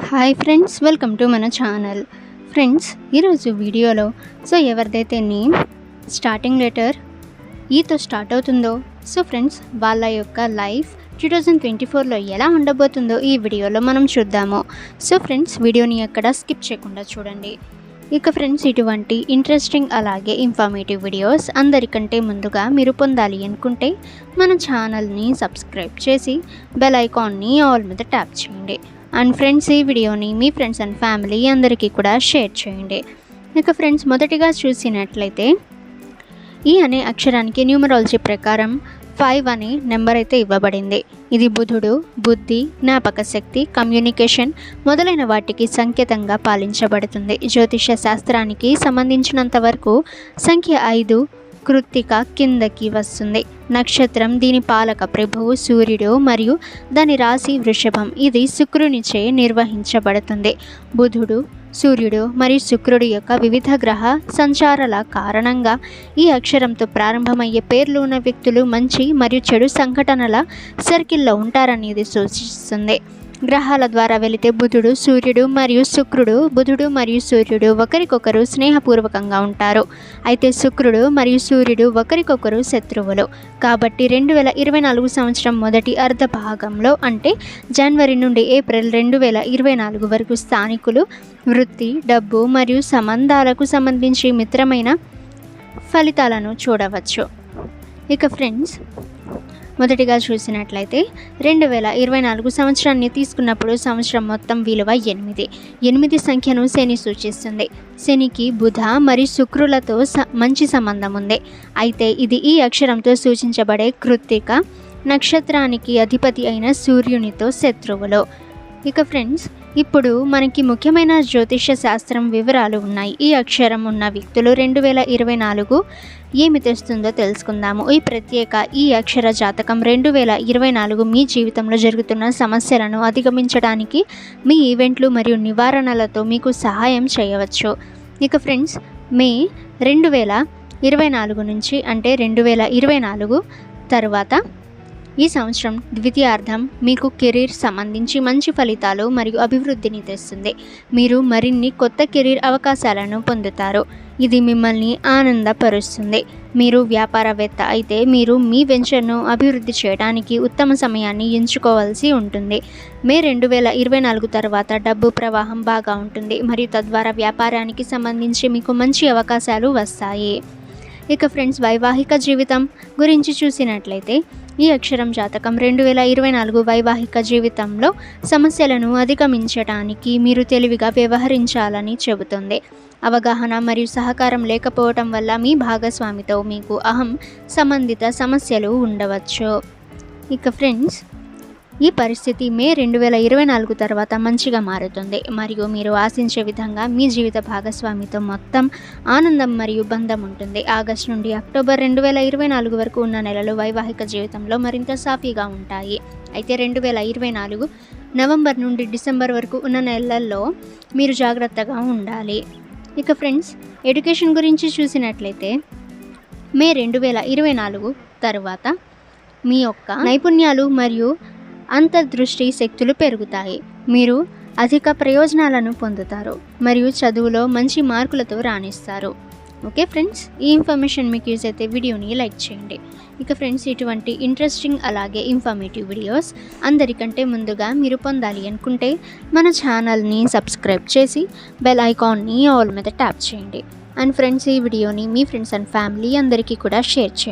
Hi friends welcome to మన channel friends ఈరోజు వీడియోలో సో ఎవరిదైతే నేమ్ స్టార్టింగ్ లెటర్ ఈతో స్టార్ట్ అవుతుందో సో ఫ్రెండ్స్ వాళ్ళ యొక్క లైఫ్ టూ థౌజండ్ ట్వంటీ ఫోర్లో ఎలా ఉండబోతుందో ఈ వీడియోలో మనం చూద్దాము. సో ఫ్రెండ్స్ వీడియోని ఎక్కడ స్కిప్ చేయకుండా చూడండి. ఇక ఫ్రెండ్స్ ఇటువంటి ఇంట్రెస్టింగ్ అలాగే ఇన్ఫర్మేటివ్ వీడియోస్ అందరికంటే ముందుగా మీరు పొందాలి అనుకుంటే మన ఛానల్ని సబ్స్క్రైబ్ చేసి బెల్ ఐకాన్ని ఆల్ మీద ట్యాప్ చేయండి. అండ్ ఫ్రెండ్స్ ఈ వీడియోని మీ ఫ్రెండ్స్ అండ్ ఫ్యామిలీ అందరికీ కూడా షేర్ చేయండి. ఇక ఫ్రెండ్స్ మొదటిగా చూసినట్లయితే ఈ అనే అక్షరానికి న్యూమరాలజీ ప్రకారం ఫైవ్ అనే నెంబర్ అయితే ఇవ్వబడింది. ఇది బుధుడు బుద్ధి జ్ఞాపక శక్తి కమ్యూనికేషన్ మొదలైన వాటికి సంకేతంగా పాలించబడుతుంది. జ్యోతిష శాస్త్రానికి సంబంధించినంత వరకు సంఖ్య ఐదు కృత్తిక కిందకి వస్తుంది. నక్షత్రం దీని పాలక ప్రభువు సూర్యుడు మరియు దాని రాశి వృషభం. ఇది శుక్రునిచే నిర్వహించబడుతుంది. బుధుడు సూర్యుడు మరియు శుక్రుడి యొక్క వివిధ గ్రహ సంచారాల కారణంగా ఈ అక్షరంతో ప్రారంభమయ్యే పేర్లు ఉన్న వ్యక్తులు మంచి మరియు చెడు సంఘటనల సర్కిల్లో ఉంటారనేది సూచిస్తుంది. గ్రహాల ద్వారా వెళితే బుధుడు సూర్యుడు మరియు శుక్రుడు బుధుడు మరియు సూర్యుడు ఒకరికొకరు స్నేహపూర్వకంగా ఉంటారు. అయితే శుక్రుడు మరియు సూర్యుడు ఒకరికొకరు శత్రువులు. కాబట్టి రెండు వేల ఇరవై నాలుగు సంవత్సరం మొదటి అర్ధ భాగంలో అంటే జనవరి నుండి ఏప్రిల్ రెండు వేల ఇరవై నాలుగు వరకు స్థానికులు వృత్తి డబ్బు మరియు సంబంధాలకు సంబంధించి మిత్రమైన ఫలితాలను చూడవచ్చు. ఇక ఫ్రెండ్స్ మొదటిగా చూసినట్లయితే రెండు వేల ఇరవై నాలుగు సంవత్సరాన్ని తీసుకున్నప్పుడు సంవత్సరం మొత్తం విలువ ఎనిమిది. ఎనిమిది సంఖ్యను శని సూచిస్తుంది. శనికి బుధ మరియు శుక్రులతో స మంచి సంబంధం ఉంది. అయితే ఇది ఈ అక్షరంతో సూచించబడే కృత్తిక నక్షత్రానికి అధిపతి అయిన సూర్యునితో శత్రువులు. ఇక ఫ్రెండ్స్ ఇప్పుడు మనకి ముఖ్యమైన జ్యోతిష శాస్త్రం వివరాలు ఉన్నాయి. ఈ అక్షరం ఉన్న వ్యక్తులు రెండు వేల ఇరవై నాలుగు ఏమి తెస్తుందో తెలుసుకుందాము. ఈ ప్రత్యేక ఈ అక్షర జాతకం రెండు వేల ఇరవై నాలుగు మీ జీవితంలో జరుగుతున్న సమస్యలను అధిగమించడానికి మీ ఈవెంట్లు మరియు నివారణలతో మీకు సహాయం చేయవచ్చు. ఇక ఫ్రెండ్స్ మే రెండు వేల ఇరవై నాలుగు నుంచి అంటే రెండు వేల ఇరవై నాలుగు తర్వాత ఈ సంవత్సరం ద్వితీయార్థం మీకు కెరీర్ సంబంధించి మంచి ఫలితాలు మరియు అభివృద్ధిని తెస్తుంది. మీరు మరిన్ని కొత్త కెరీర్ అవకాశాలను పొందుతారు. ఇది మిమ్మల్ని ఆనందపరుస్తుంది. మీరు వ్యాపారవేత్త అయితే మీరు మీ వెంచర్ను అభివృద్ధి చేయడానికి ఉత్తమ సమయాన్ని ఎంచుకోవాల్సి ఉంటుంది. మే రెండు వేల ఇరవై నాలుగు తర్వాత డబ్బు ప్రవాహం బాగా ఉంటుంది. మరియు తద్వారా వ్యాపారానికి సంబంధించి మీకు మంచి అవకాశాలు వస్తాయి. ఇక ఫ్రెండ్స్ వైవాహిక జీవితం గురించి చూసినట్లయితే ఈ అక్షరం జాతకం రెండు వేల ఇరవై నాలుగు వైవాహిక జీవితంలో సమస్యలను అధిగమించడానికి మీరు తెలివిగా వ్యవహరించాలని చెబుతుంది. అవగాహన మరియు సహకారం లేకపోవటం వల్ల మీ భాగస్వామితో మీకు అహం సంబంధిత సమస్యలు ఉండవచ్చు. ఇక ఫ్రెండ్స్ ఈ పరిస్థితి మే రెండు వేల ఇరవై నాలుగు తర్వాత మంచిగా మారుతుంది. మరియు మీరు ఆశించే విధంగా మీ జీవిత భాగస్వామితో మొత్తం ఆనందం మరియు బంధం ఉంటుంది. ఆగస్టు నుండి అక్టోబర్ రెండు వేల ఇరవై నాలుగు వరకు ఉన్న నెలలు వైవాహిక జీవితంలో మరింత సాఫీగా ఉంటాయి. అయితే రెండు వేల ఇరవై నాలుగు నవంబర్ నుండి డిసెంబర్ వరకు ఉన్న నెలల్లో మీరు జాగ్రత్తగా ఉండాలి. ఇక ఫ్రెండ్స్ ఎడ్యుకేషన్ గురించి చూసినట్లయితే మే రెండు వేల ఇరవై నాలుగు తర్వాత మీ యొక్క నైపుణ్యాలు మరియు అంతర్దృష్టి శక్తులు పెరుగుతాయి. మీరు అధిక ప్రయోజనాలను పొందుతారు మరియు చదువులో మంచి మార్కులతో రాణిస్తారు. Okay friends? ఈ ఇన్ఫర్మేషన్ మీకు యూజ్ అయితే వీడియోని లైక్ చేయండి. ఇక ఫ్రెండ్స్ ఇటువంటి ఇంట్రెస్టింగ్ అలాగే ఇన్ఫర్మేటివ్ వీడియోస్ అందరికంటే ముందుగా మీరు పొందాలి అనుకుంటే మన ఛానల్ని సబ్స్క్రైబ్ చేసి బెల్ ఐకాన్ని ఆల్ మీద ట్యాప్ చేయండి. అండ్ ఫ్రెండ్స్ ఈ వీడియోని మీ ఫ్రెండ్స్ అండ్ ఫ్యామిలీ అందరికీ కూడా షేర్ చేయండి.